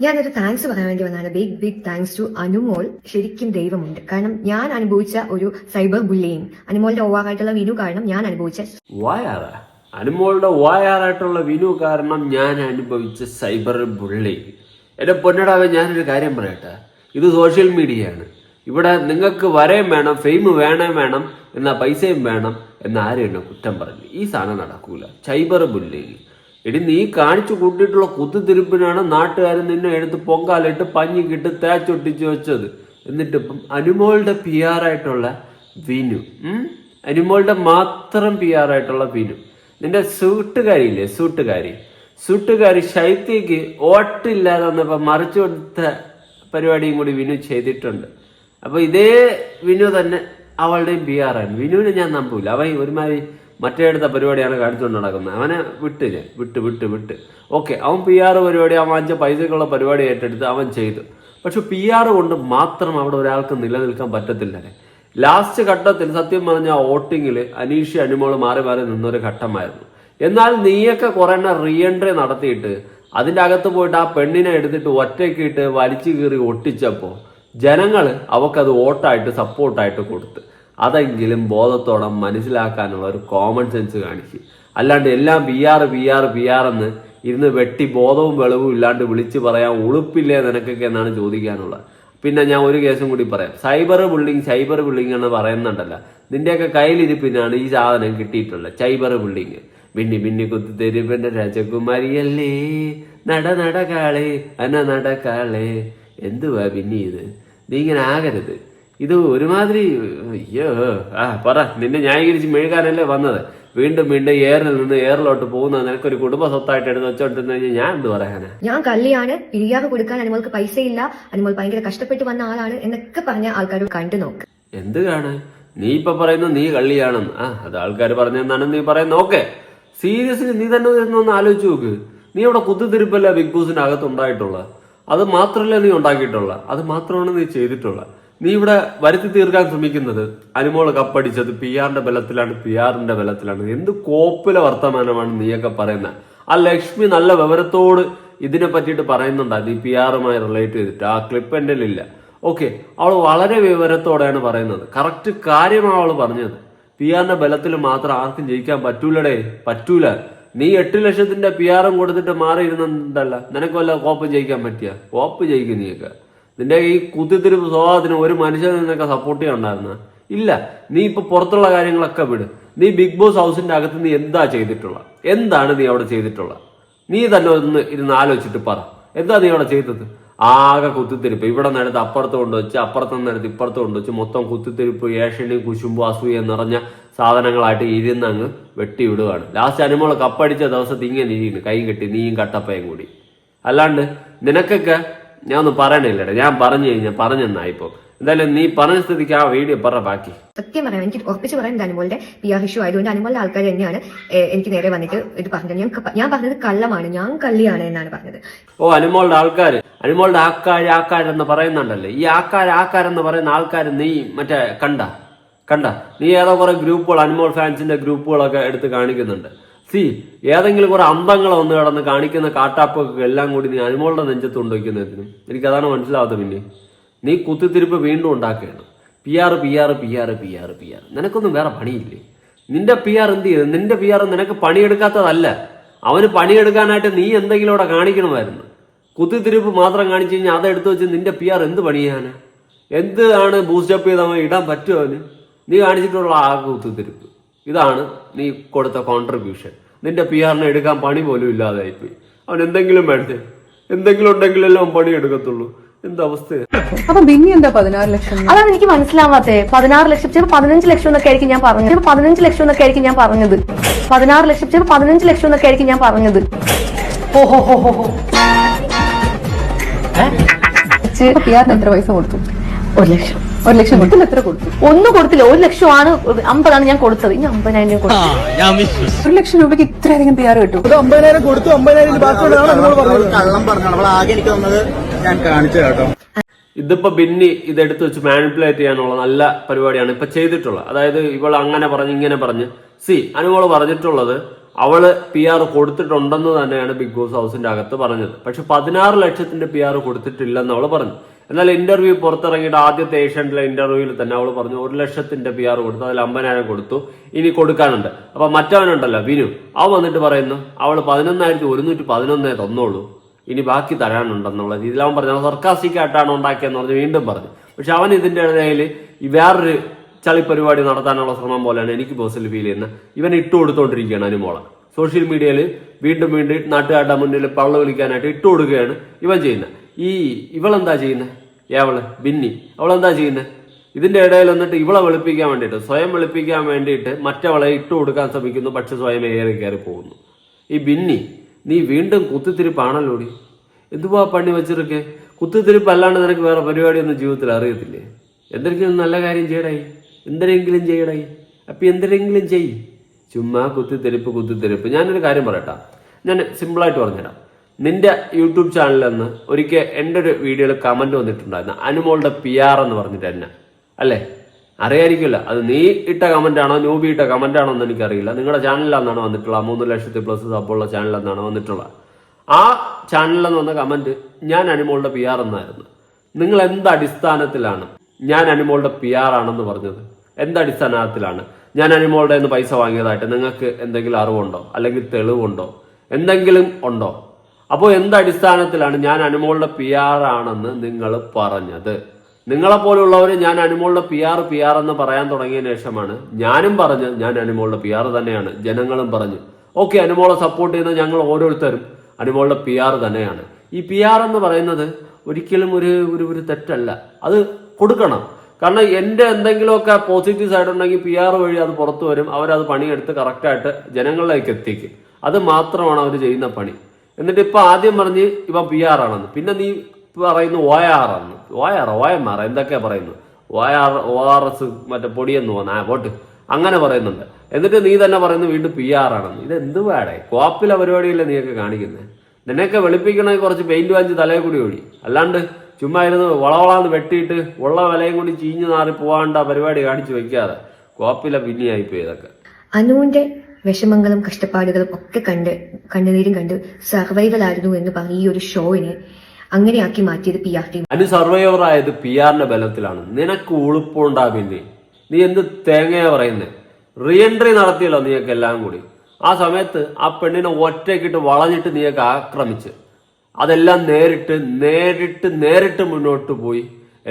ഞാനൊരു താങ്ക്സ് പറയാൻ വേണ്ടി വന്നാണ് big big thanks to Anumol. ശരിക്കും ദൈവമുണ്ട്. കാരണം ഞാൻ അനുഭവിച്ച ഒരു സൈബർ ബുള്ളിയും അനുമോളിന്റെ ഓവാറായിട്ടുള്ള വിനു കാരണം ഞാൻ അനുഭവിച്ച അനുമോളുടെ വായാറായിട്ടുള്ള വിനു കാരണം ഞാൻ അനുഭവിച്ച സൈബർ ബുള്ളി എന്റെ പൊന്നടാവെ ഞാനൊരു കാര്യം പറയട്ടെ. ഇത് സോഷ്യൽ മീഡിയ ആണ്. ഇവിടെ നിങ്ങൾക്ക് വരെയും വേണം ഫെയിം വേണേ വേണം എന്നാ പൈസയും വേണം എന്ന ആരും എന്നെ കുറ്റം പറഞ്ഞു ഈ സാധനം നടക്കൂല. സൈബർ ബുള്ളി എടി നീ കാണിച്ചു കൂട്ടിയിട്ടുള്ള കുത്തുതിരിപ്പിനാണ് നാട്ടുകാർ നിന്നെ എടുത്ത് പൊങ്കാലിട്ട് പഞ്ഞിക്കിട്ട് തേച്ചൊട്ടിച്ച് വെച്ചത്. എന്നിട്ട് ഇപ്പം അനുമോളുടെ പി ആർ ആയിട്ടുള്ള വിനു? അനുമോളുടെ മാത്രം പി ആർ ആയിട്ടുള്ള വിനു. നിന്റെ സൂട്ടുകാരിയില്ലേ സൂട്ടുകാരി? സൂട്ടുകാരി ശൈത്യക്ക് ഓട്ടില്ലാതെ വന്നപ്പോ മറിച്ചു കൊടുത്ത പരിപാടിയും കൂടി വിനു ചെയ്തിട്ടുണ്ട്. അപ്പോൾ ഇതേ വിനു തന്നെ അവളുടെയും പി ആർ ആണ്. വിനുവിനെ ഞാൻ നമ്പൂല. അവൻ ഒരുമാതിരി മറ്റേ അടുത്ത പരിപാടിയാണ് കാണിച്ചുകൊണ്ട് നടക്കുന്നത്. അവനെ വിട്ട് ഞാൻ. വിട്ട് വിട്ട് വിട്ട്. ഓക്കെ അവൻ പി ആർ പരിപാടി അവൻ അഞ്ച് പൈസക്കുള്ള പരിപാടി ഏറ്റെടുത്ത് അവൻ ചെയ്തു. പക്ഷെ പി ആർ കൊണ്ട് മാത്രം അവിടെ ഒരാൾക്ക് നിലനിൽക്കാൻ പറ്റത്തില്ലേ. ലാസ്റ്റ് ഘട്ടത്തിൽ സത്യം പറഞ്ഞ വോട്ടിങ്ങിൽ അനീഷ് അനുമോൾ മാറി മാറി നിന്നൊരു ഘട്ടമായിരുന്നു. എന്നാൽ നീയൊക്കെ കുറെ റീ എൻട്രി നടത്തിയിട്ട് അതിന്റെ അകത്ത് പോയിട്ട് ആ പെണ്ണിനെ എടുത്തിട്ട് ഒറ്റയ്ക്കിട്ട് വലിച്ചു കീറി ഒട്ടിച്ചപ്പോ ജനങ്ങൾ അവക്കത് വോട്ടായിട്ട് സപ്പോർട്ടായിട്ട് കൊടുത്ത്. അതെങ്കിലും ബോധത്തോടെ മനസ്സിലാക്കാനുള്ള ഒരു കോമൺ സെൻസ് കാണിച്ച് അല്ലാണ്ട് എല്ലാം B R B R B R എന്ന് ഇരുന്ന് വെട്ടി ബോധവും വെളിവും ഇല്ലാണ്ട് വിളിച്ച് പറയാൻ ഉളുപ്പില്ലേ നിനക്കൊക്കെ എന്നാണ് ചോദിക്കാനുള്ളത്. പിന്നെ ഞാൻ ഒരു കേസും കൂടി പറയാം. സൈബർ ബിൽഡിംഗ് സൈബർ ബിൽഡിംഗ് എന്ന് പറയുന്നുണ്ടല്ലോ. നിന്റെയൊക്കെ കയ്യിലിരിപ്പിനാണ് ഈ സാധനം കിട്ടിയിട്ടുള്ളത്. സൈബർ ബിൽഡിംഗ് മിന്നി മിന്നി കുത്തി തെരുവന്റെ രാജകുമാരിയല്ലേ. നട നടക്കാളെ അന നടക്കാളെ എന്തുവാ പിന്നെ ഇത്? നീ ഇങ്ങനെ ആകരുത്. ഇത് ഒരുമാതിരി അയ്യോ ആ പറ. നിന്നെ ന്യായീകരിച്ച് മെഴുകാനല്ലേ വന്നത്. വീണ്ടും വീണ്ടും എയറിൽ നിന്ന് ഏറിലോട്ട് നിനക്ക് നിനക്കൊരു കുടുംബ സ്വത്തായിട്ട് എടുത്ത് വെച്ചോണ്ടിരുന്ന കഴിഞ്ഞാൽ ഞാൻ എന്ത് പറയാനാ? ഞാൻ കള്ളിയാണ് പിരിയാറ് കൊടുക്കാൻ അനുമോൾക്ക് പൈസയില്ല അനുമോൾ ഭയങ്കര കഷ്ടപ്പെട്ട് വന്ന ആളാണ് എന്നൊക്കെ പറഞ്ഞ ആൾക്കാർ കണ്ടു നോക്ക്. എന്ത് കാണാൻ നീ ഇപ്പൊ പറയുന്നു നീ കള്ളിയാണെന്ന്. ആ അത് ആൾക്കാർ പറഞ്ഞെന്നാണ് നീ പറയുന്നത്. ഓക്കെ സീരിയസ്ലി നീ തന്നെ ഒന്ന് ആലോചിച്ചു നോക്ക്. നീ അവിടെ കുത്തിത്തിരിപ്പല്ല ബിഗ് ബോസിന്റെ അകത്ത് ഉണ്ടായിട്ടുള്ള അത് മാത്രമല്ല നീ ഉണ്ടാക്കിയിട്ടുള്ള അത് മാത്രമാണ് നീ ചെയ്തിട്ടുള്ള നീ ഇവിടെ വരുത്തി തീർക്കാൻ ശ്രമിക്കുന്നത് അനുമോൾ കപ്പടിച്ചത് പി ആറിന്റെ ബലത്തിലാണ് പി ആറിന്റെ ബലത്തിലാണ്. എന്ത് കോപ്പിലെ വർത്തമാനമാണ് നീയൊക്കെ പറയുന്നത്? ആ ലക്ഷ്മി നല്ല വിവരത്തോട് ഇതിനെ പറ്റിയിട്ട് പറയുന്നുണ്ടാ നീ പി ആറുമായി റിലേറ്റ് ചെയ്തിട്ട്. ആ ക്ലിപ്പ് എന്റെ ഇല്ല ഓക്കെ അവൾ വളരെ വിവരത്തോടെയാണ് പറയുന്നത്. കറക്റ്റ് കാര്യമാണ് അവൾ പറഞ്ഞത്. പി ആറിന്റെ ബലത്തിൽ മാത്രം ആർക്കും ജയിക്കാൻ പറ്റൂലടേ പറ്റൂല. നീ എട്ട് ലക്ഷത്തിന്റെ പി ആറും കൊടുത്തിട്ട് മാറിയിരുന്നല്ല നിനക്ക് വല്ല കോപ്പ് ജയിക്കാൻ പറ്റിയ? കോപ്പ് ജയിക്കും നീയൊക്കെ. നിന്റെ ഈ കുത്തിത്തിരിപ്പ് സ്വഭാവത്തിന് ഒരു മനുഷ്യൻ നിന്നൊക്കെ സപ്പോർട്ട് ചെയ്യണ്ടായിരുന്ന ഇല്ല. നീ ഇപ്പൊ പുറത്തുള്ള കാര്യങ്ങളൊക്കെ വിട്. നീ ബിഗ് ബോസ് ഹൗസിന്റെ അകത്ത് നീ എന്താ ചെയ്തിട്ടുള്ള? എന്താണ് നീ അവിടെ ചെയ്തിട്ടുള്ള? നീ തന്നെ ഒന്ന് ഇരുന്ന് ആലോചിച്ചിട്ട് പറ. എന്താ നീ അവിടെ ചെയ്തത്? ആകെ കുത്തിത്തിരിപ്പ്. ഇവിടെ നിന്നെടുത്ത് അപ്പുറത്ത് കൊണ്ടുവച്ച് അപ്പുറത്ത് നിന്നെടുത്ത് ഇപ്പുറത്ത് കൊണ്ടുവച്ച് മൊത്തം കുത്തിത്തിരിപ്പ് ഏഷ്യനും കുശുമ്പും അസൂയ നിറഞ്ഞ സാധനങ്ങളായിട്ട് ഇരുന്നങ്ങ് വെട്ടി വിടുകയാണ് ലാസ്റ്റ് അനുമോൾ കപ്പടിച്ച ദിവസത്തിൽ ഇങ്ങനെ ഇരിക്കുന്നു. കൈ കെട്ടി നീയും കട്ടപ്പയും കൂടി. അല്ലാണ്ട് നിനക്കൊക്കെ ഞാൻ ഒന്നും പറയണില്ലടേ. ഞാൻ പറഞ്ഞു കഴിഞ്ഞാൽ പറഞ്ഞെന്നായിപ്പോ എന്തായാലും നീ പറഞ്ഞ സ്ഥിതിക്ക് ആ വീഡിയോ പറ ബാക്കി. സത്യം പറയാം എനിക്ക് ഉറപ്പിച്ച് പറയാൻ അനുമോളുടെ? പി ആർ ഇഷ്യൂ ആയതുകൊണ്ട് അനുമോളുടെ ആൾക്കാർ തന്നെയാണ് എനിക്ക് നേരെ വന്നിട്ട് ഇത് പറഞ്ഞത്. ഞാൻ ഞാൻ പറഞ്ഞത് കള്ളമാണ് ഞാൻ കള്ളിയാണ് എന്നാണ് പറഞ്ഞത്. ഓ അനുമോളുടെ ആൾക്കാർ അനുമോളുടെ ആക്കാര് ആക്കാരെന്ന് പറയുന്നുണ്ടല്ലേ? ഈ ആക്കാര് ആക്കാരെന്ന് പറയുന്ന ആൾക്കാർ നീ മറ്റേ കണ്ട? കണ്ട? നീ ഏതോ കുറെ ഗ്രൂപ്പുകൾ അനുമോൾ ഫാൻസിന്റെ ഗ്രൂപ്പുകളൊക്കെ എടുത്ത് കാണിക്കുന്നുണ്ട്. സി ഏതെങ്കിലും കുറെ അന്തങ്ങൾ വന്ന് കിടന്ന് കാണിക്കുന്ന കാട്ടാപ്പൊക്കെ എല്ലാം കൂടി നീ അനുമോളുടെ നെഞ്ചത്ത് കൊണ്ടുവയ്ക്കുന്നതിനും എനിക്കതാണ് മനസ്സിലാവാത്തത് പിന്നെ. നീ കുത്തിത്തിരിപ്പ് വീണ്ടും ഉണ്ടാക്കുകയാണ്. P R P R P R P R P R നിനക്കൊന്നും വേറെ പണിയില്ലേ? നിന്റെ പി ആർ എന്ത് ചെയ്തു? നിന്റെ പി ആർ നിനക്ക് പണിയെടുക്കാത്തതല്ല. അവന് പണിയെടുക്കാനായിട്ട് നീ എന്തെങ്കിലും അവിടെ കാണിക്കണമായിരുന്നു. കുത്തിത്തിരിപ്പ് മാത്രം കാണിച്ചു കഴിഞ്ഞാൽ അതെടുത്ത് വെച്ച് നിന്റെ പി ആർ എന്ത് പണിയാന് ആണ് ബൂസ്റ്റപ്പ് ചെയ്ത് അവൻ ഇടാൻ പറ്റുമോ അവന്? നീ കാണിച്ചിട്ടുള്ള ആ കുത്തിത്തിരിപ്പ്. ഇതാണ് നീ കൊടുത്ത കോൺട്രിബ്യൂഷൻ നിന്റെ പി ആറിനെ എടുക്കാൻ പണി പോലും ഇല്ലാതായിപ്പോയി. അവൻ എന്തെങ്കിലും വേണ്ടേ? എന്തെങ്കിലും ഉണ്ടെങ്കിലല്ലേ അവൻ പണി എടുക്കത്തുള്ളൂ. അപ്പൊ ബിന്നി എന്താ പതിനാറ് ലക്ഷം? അതാണ് എനിക്ക് മനസ്സിലാവാത്തേ. പതിനാറ് ലക്ഷം ചിലപ്പോൾ പതിനഞ്ച് ലക്ഷം എന്നൊക്കെ ആയിരിക്കും ഞാൻ പറഞ്ഞത്. ചിലപ്പോൾ പതിനഞ്ച് ലക്ഷം എന്നൊക്കെ ആയിരിക്കും ഞാൻ പറഞ്ഞത്. പതിനാറ് ലക്ഷം ചിലപ്പോൾ പതിനഞ്ച് ലക്ഷം എന്നൊക്കെ ആയിരിക്കും ഞാൻ പറഞ്ഞത്. ഓഹോ ഹോ ഹോ ഹോ പി ആറിന് എത്ര പൈസ കൊടുത്തു? ഒരു ലക്ഷം. ഒരു ലക്ഷം കൊടുത്തില്ല എത്ര കൊടുത്തു? ഒന്നും കൊടുത്തില്ല ഒരു ലക്ഷമാണ് അമ്പതാണ് ഞാൻ കൊടുത്തത്. ഇനി അമ്പതിനായിരം രൂപ കൊടുത്തു. ഒരു ലക്ഷം രൂപയ്ക്ക് ഇത്രയധികം പിആർ കിട്ടും. ഇത് അമ്പതിനായിരം കൊടുത്തു അമ്പതിനായിരം കള്ളം പറഞ്ഞു അവൾ ആകെ എനിക്ക് തന്നത് ഞാൻ കാണിച്ചു കേട്ടോ. ഇതിപ്പോ ബിന്നി ഇതെടുത്ത് വെച്ച് മാനിപ്പുലേറ്റ് ചെയ്യാനുള്ള നല്ല പരിപാടിയാണ് ഇപ്പൊ ചെയ്തിട്ടുള്ളത്. അതായത് ഇവൾ അങ്ങനെ പറഞ്ഞ് ഇങ്ങനെ പറഞ്ഞ്. സി അനുമോൾ പറഞ്ഞിട്ടുള്ളത് അവൾ പി ആർ കൊടുത്തിട്ടുണ്ടെന്ന് തന്നെയാണ് ബിഗ് ബോസ് ഹൗസിന്റെ അകത്ത് പറഞ്ഞത്. പക്ഷെ പതിനാറ് ലക്ഷത്തിന്റെ പി ആർ കൊടുത്തിട്ടില്ലെന്ന് അവൾ പറഞ്ഞു. എന്നാൽ ഇന്റർവ്യൂ പുറത്തിറങ്ങിയിട്ട് ആദ്യത്തെ ഏഷ്യന്റെ ഇന്റർവ്യൂവിൽ തന്നെ അവൾ പറഞ്ഞു ഒരു ലക്ഷത്തിന്റെ പി ആർ കൊടുത്തു അതിൽ അമ്പതിനായിരം കൊടുത്തു ഇനി കൊടുക്കാനുണ്ട്. അപ്പൊ മറ്റവനുണ്ടല്ലോ വിനു. അവൻ വന്നിട്ട് പറയുന്നു അവൾ പതിനൊന്നായിരത്തി ഒരുന്നൂറ്റി പതിനൊന്നേ തന്നോളൂ ഇനി ബാക്കി തരാനുണ്ടെന്നുള്ള രീതിയിൽ അവൻ പറഞ്ഞു. സർക്കാസിക്കായിട്ടാണ് ഉണ്ടാക്കിയെന്ന് പറഞ്ഞ് വീണ്ടും പറഞ്ഞു. പക്ഷെ അവൻ ഇതിന്റെ ഇടയിൽ വേറൊരു ചളി പരിപാടി നടത്താനുള്ള ശ്രമം പോലെയാണ് എനിക്ക് പേഴ്സണലി ഫീൽ ചെയ്യുന്നത്. ഇവൻ ഇട്ട് കൊടുത്തോണ്ടിരിക്കുകയാണ് അനുമോളെ സോഷ്യൽ മീഡിയയിൽ വീണ്ടും വീണ്ടും നാട്ടുകാരുടെ മുന്നിൽ പള്ള വിളിക്കാനായിട്ട് ഇട്ട് കൊടുക്കുകയാണ് ഇവൻ ചെയ്യുന്നത്. ഈ ഇവളെന്താ ചെയ്യുന്നത് ഏവൾ ബിന്നി. അവളെന്താ ചെയ്യുന്നത് ഇതിന്റെ ഇടയിൽ വന്നിട്ട് ഇവളെ വെളുപ്പിക്കാൻ വേണ്ടിയിട്ട് സ്വയം വെളുപ്പിക്കാൻ വേണ്ടിയിട്ട് മറ്റവളെ ഇട്ട് കൊടുക്കാൻ ശ്രമിക്കുന്നു പക്ഷെ സ്വയം ഏറി കയറി പോകുന്നു. ഈ ബിന്നി നീ വീണ്ടും കുത്തിത്തിരിപ്പാണല്ലോടി? എന്തുവാ പണി വെച്ചിരിക്കെ? കുത്തിത്തിരിപ്പ് അല്ലാണ്ട് നിനക്ക് വേറെ പരിപാടിയൊന്നും ജീവിതത്തിൽ അറിയത്തില്ലേ? എന്തെങ്കിലും നല്ല കാര്യം ചെയ്യടായി. എന്തെങ്കിലും ചെയ്യടായി. അപ്പൊ എന്തെങ്കിലും ചെയ്യ്. ചുമ്മാ കുത്തിത്തിരിപ്പ് കുത്തിത്തിരിപ്പ്. ഞാനൊരു കാര്യം പറയട്ടാ. ഞാൻ സിമ്പിളായിട്ട് പറഞ്ഞുതരാം. നിന്റെ യൂട്യൂബ് ചാനലിൽ നിന്ന് ഒരിക്കൽ എന്റെ ഒരു വീഡിയോയിൽ കമന്റ് വന്നിട്ടുണ്ടായിരുന്നു. അനുമോളുടെ പി ആർ എന്ന് പറഞ്ഞിട്ട് തന്നെ അല്ലേ? അറിയായിരിക്കില്ല അത് നീ ഇട്ട കമന്റ് ആണോ നൂബി ഇട്ട കമന്റ് ആണോ എന്ന് എനിക്കറിയില്ല. നിങ്ങളുടെ ചാനലിലാണെന്നാണ് വന്നിട്ടുള്ള മൂന്ന് ലക്ഷത്തി പ്ലസ് സബ്ബുള്ള ചാനലിലെന്നാണ് വന്നിട്ടുള്ളത്. ആ ചാനലിൽ വന്ന കമന്റ് ഞാൻ അനുമോളുടെ പി ആർ എന്നായിരുന്നു. നിങ്ങൾ എന്ത് അടിസ്ഥാനത്തിലാണ് ഞാൻ അനുമോളുടെ പി ആർ ആണെന്ന് പറഞ്ഞത്? എന്ത് അടിസ്ഥാനത്തിലാണ്? ഞാൻ അനുമോളുടെ നിന്ന് പൈസ വാങ്ങിയതായിട്ട് നിങ്ങൾക്ക് എന്തെങ്കിലും അറിവുണ്ടോ? അല്ലെങ്കിൽ തെളിവുണ്ടോ? എന്തെങ്കിലും ഉണ്ടോ? അപ്പോൾ എന്ത് അടിസ്ഥാനത്തിലാണ് ഞാൻ അനുമോളുടെ പി ആർ ആണെന്ന് നിങ്ങൾ പറഞ്ഞത്? നിങ്ങളെ പോലുള്ളവർ ഞാൻ അനുമോളുടെ പി ആർ പി ആർ എന്ന് പറയാൻ തുടങ്ങിയ ശേഷമാണ് ഞാനും പറഞ്ഞ് ഞാൻ അനുമോളുടെ പി ആർ തന്നെയാണ്. ജനങ്ങളും പറഞ്ഞു. ഓക്കെ അനുമോളെ സപ്പോർട്ട് ചെയ്യുന്ന ഞങ്ങൾ ഓരോരുത്തരും അനുമോളുടെ പി ആർ തന്നെയാണ്. ഈ പി ആർ എന്ന് പറയുന്നത് ഒരിക്കലും ഒരു ഒരു ഒരു തെറ്റല്ല. അത് കൊടുക്കണം. കാരണം എന്റെ എന്തെങ്കിലുമൊക്കെ പോസിറ്റീവ് സൈഡ് ഉണ്ടെങ്കിൽ പി ആർ വഴി അത് പുറത്തു വരും. അവരത് പണിയെടുത്ത് കറക്റ്റായിട്ട് ജനങ്ങളിലേക്ക് എത്തിക്കും. അത് മാത്രമാണ് അവർ ചെയ്യുന്ന പണി. എന്നിട്ട് ഇപ്പൊ ആദ്യം പറഞ്ഞ് ഇവ പി ആർ ആണെന്ന്. പിന്നെ നീ പറയുന്നു ഒ ആർ ആണെന്ന്. O R O M R എന്തൊക്കെയാ പറയുന്നത്? O R O R S മറ്റേ പൊടിയെന്ന് പോന്ന ആ പോട്ട്. അങ്ങനെ പറയുന്നുണ്ട്. എന്നിട്ട് നീ തന്നെ പറയുന്നു വീണ്ടും പി ആർ ആണെന്ന്. ഇത് എന്ത് വേടേ കോപ്പിലെ പരിപാടിയല്ലേ നീയൊക്കെ കാണിക്കുന്നത് നിന്നെയൊക്കെ വെളുപ്പിക്കണമെങ്കിൽ കുറച്ച് പെയിന്റ് വാങ്ങിച്ച് തലയിൽ കൂടി ഓടി അല്ലാണ്ട് ചുമ്മാ ഇരുന്ന് വളവളാന്ന് വെട്ടിയിട്ട് ഉള്ള വിലയും കൂടി ചീഞ്ഞു നാറി പോവാണ്ട പരിപാടി കാണിച്ചു വെക്കാതെ. കോപ്പിലെ പിന്നെയായിപ്പോയി ഇതൊക്കെ. അനുവിന്റെ വിഷമങ്ങളും കഷ്ടപ്പാടുകളും ഒക്കെ കണ്ട് കണ്ണുനീരും കണ്ട് സർവൈവൽ ആയിരുന്നു എന്ന് പറഞ്ഞ ഈ ഒരു ഷോയിനെ അങ്ങനെയാക്കി മാറ്റിയത് P R T. Anu survivor ആയത് പി ആറിന്റെ ബലത്തിലാണ്. നിനക്ക് ഉളുപ്പുണ്ടാവില്ലേ നീ എന്ത് തേങ്ങയാ പറയുന്നേ? റീഎൻട്രി നടത്തിയല്ലോ നീയൊക്കെ എല്ലാം കൂടി. ആ സമയത്ത് ആ പെണ്ണിനെ ഒറ്റയ്ക്കിട്ട് വളഞ്ഞിട്ട് നീയൊക്കെ ആക്രമിച്ച്. അതെല്ലാം നേരിട്ട് നേരിട്ട് നേരിട്ട് മുന്നോട്ട് പോയി.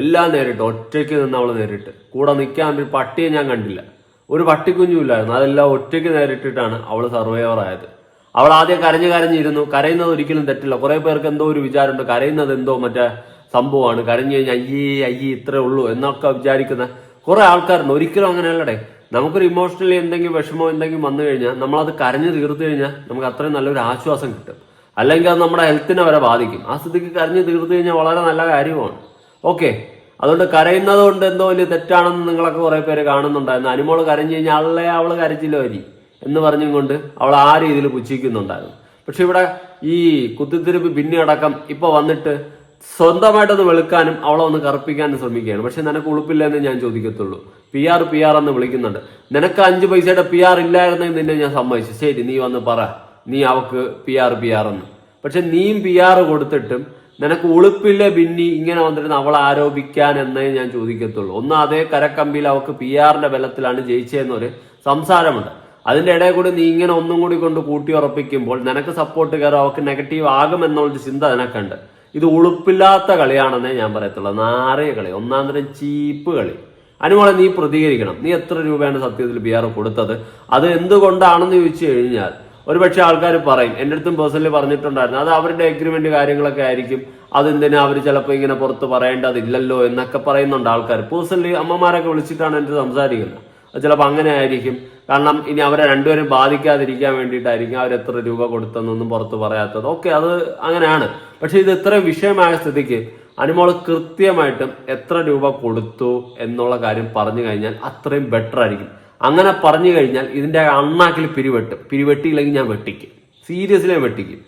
എല്ലാം നേരിട്ട്. ഒറ്റയ്ക്ക് നിന്ന് അവൾ നേരിട്ട്. കൂടെ നിൽക്കാൻ ഒരു പട്ടിയെ ഞാൻ കണ്ടില്ല. ഒരു പട്ടിക്കുഞ്ഞുമില്ലായിരുന്നു. അതെല്ലാം ഒറ്റയ്ക്ക് നേരിട്ടിട്ടാണ് അവൾ സർവൈവർ ആയത്. അവൾ ആദ്യം കരഞ്ഞു കരഞ്ഞിരുന്നു. കരയുന്നത് ഒരിക്കലും തെറ്റില്ല. കുറെ പേർക്ക് എന്തോ ഒരു വിചാരമുണ്ട്. കരയുന്നത് എന്തോ മറ്റേ സംഭവമാണ്. കരഞ്ഞു കഴിഞ്ഞാൽ അയ്യേ അയ്യേ ഇത്രേ ഉള്ളൂ എന്നൊക്കെ വിചാരിക്കുന്ന കുറെ ആൾക്കാരുണ്ട്. ഒരിക്കലും അങ്ങനെയല്ലടേ. നമുക്കൊരു ഇമോഷണലി എന്തെങ്കിലും വിഷമോ എന്തെങ്കിലും വന്നു കഴിഞ്ഞാൽ നമ്മളത് കരഞ്ഞു തീർത്തു കഴിഞ്ഞാൽ നമുക്ക് അത്രയും നല്ലൊരു ആശ്വാസം കിട്ടും. അല്ലെങ്കിൽ അത് നമ്മുടെ ഹെൽത്തിനെ വരെ ബാധിക്കും. ആ സ്ഥിതിക്ക് കരഞ്ഞു തീർത്തു കഴിഞ്ഞാൽ വളരെ നല്ല കാര്യമാണ്. ഓക്കെ അതുകൊണ്ട് കരയുന്നത് കൊണ്ട് എന്തോ വലിയ തെറ്റാണെന്ന് നിങ്ങളൊക്കെ കുറെ പേര് കാണുന്നുണ്ടായിരുന്നു. അനുമോൾ കരഞ്ഞു കഴിഞ്ഞാൽ അള്ളേ അവൾ കരച്ചില്ല വരി എന്ന് പറഞ്ഞും കൊണ്ട് അവൾ ആ രീതിയിൽ പുച്ഛിക്കുന്നുണ്ടായിരുന്നു. പക്ഷെ ഇവിടെ ഈ കുത്തിത്തിരിപ്പ് പിന്നെ അടക്കം ഇപ്പൊ വന്നിട്ട് സ്വന്തമായിട്ടൊന്ന് വെളുക്കാനും അവളെ ഒന്ന് കറുപ്പിക്കാനും ശ്രമിക്കുകയാണ്. പക്ഷെ നിനക്ക് ഉളുപ്പില്ല എന്ന് ഞാൻ ചോദിക്കത്തുള്ളൂ. പി ആർ പി ആർ എന്ന് വിളിക്കുന്നുണ്ട്. നിനക്ക് അഞ്ച് പൈസയുടെ പി ആർ ഇല്ലായിരുന്നെങ്കിൽ നിന്നെ ഞാൻ സമ്മതിച്ചു. ശരി നീ വന്ന് പറ. നീ അവക്ക് പി ആർ പി ആർ എന്ന്. പക്ഷെ നീയും പി ആർ കൊടുത്തിട്ടും നിനക്ക് ഉളുപ്പില്ല ബിന്നി ഇങ്ങനെ വന്നിരുന്ന അവളെ ആരോപിക്കാൻ എന്നേ ഞാൻ ചോദിക്കത്തുള്ളൂ. ഒന്ന് അതേ കരക്കമ്പിയിൽ അവൾക്ക് പി ആറിന്റെ ബലത്തിലാണ് ജയിച്ചതെന്നൊരു സംസാരമുണ്ട്. അതിന്റെ ഇടയിൽ കൂടി നീ ഇങ്ങനെ ഒന്നും കൂടി കൊണ്ട് കൂട്ടി ഉറപ്പിക്കുമ്പോൾ നിനക്ക് സപ്പോർട്ട് കയറും അവൾക്ക് നെഗറ്റീവ് ആകുമെന്നുള്ളൊരു ചിന്ത നിനക്കുണ്ട്. ഇത് ഉളുപ്പില്ലാത്ത കളിയാണെന്നേ ഞാൻ പറയത്തുള്ളൂ. നാറിയ കളി ഒന്നാം തരം ചീപ്പ് കളി. അനുമോളെ നീ പ്രതികരിക്കണം. നീ എത്ര രൂപയാണ് സത്യത്തിൽ ബി ആർ കൊടുത്തത്? അത് എന്തുകൊണ്ടാണെന്ന് ചോദിച്ചു കഴിഞ്ഞാൽ ഒരുപക്ഷെ ആൾക്കാർ പറയും. എന്റെ അടുത്തും പേഴ്സണലി പറഞ്ഞിട്ടുണ്ടായിരുന്നു. അത് അവരുടെ എഗ്രിമെന്റ് കാര്യങ്ങളൊക്കെ ആയിരിക്കും. അതെന്തിനാ അവർ ചിലപ്പോൾ ഇങ്ങനെ പുറത്ത് പറയേണ്ടതില്ലല്ലോ എന്നൊക്കെ പറയുന്നുണ്ട് ആൾക്കാർ പേഴ്സണലി അമ്മമാരൊക്കെ വിളിച്ചിട്ടാണ് എന്റെ സംസാരിക്കുന്നത്. അത് ചിലപ്പോൾ അങ്ങനെ ആയിരിക്കും. കാരണം ഇനി അവരെ രണ്ടുപേരും ബാധിക്കാതിരിക്കാൻ വേണ്ടിയിട്ടായിരിക്കും അവർ എത്ര രൂപ കൊടുത്തെന്നൊന്നും പുറത്ത് പറയാത്തത്. ഓക്കെ അത് അങ്ങനെയാണ്. പക്ഷെ ഇത് ഇത്രയും വിഷയമായ സ്ഥിതിക്ക് അനുമോൾ കൃത്യമായിട്ടും എത്ര രൂപ കൊടുത്തു എന്നുള്ള കാര്യം പറഞ്ഞു കഴിഞ്ഞാൽ അത്രയും ബെറ്റർ ആയിരിക്കും. അങ്ങനെ പറഞ്ഞു കഴിഞ്ഞാൽ ഇതിന്റെ അണ്ണാക്കിൽ പിരിവെട്ടും. പിരിവെട്ടിയില്ലെങ്കിൽ ഞാൻ വെട്ടിക്കും. സീരിയസ്ലി ഞാൻ വെട്ടിക്കും.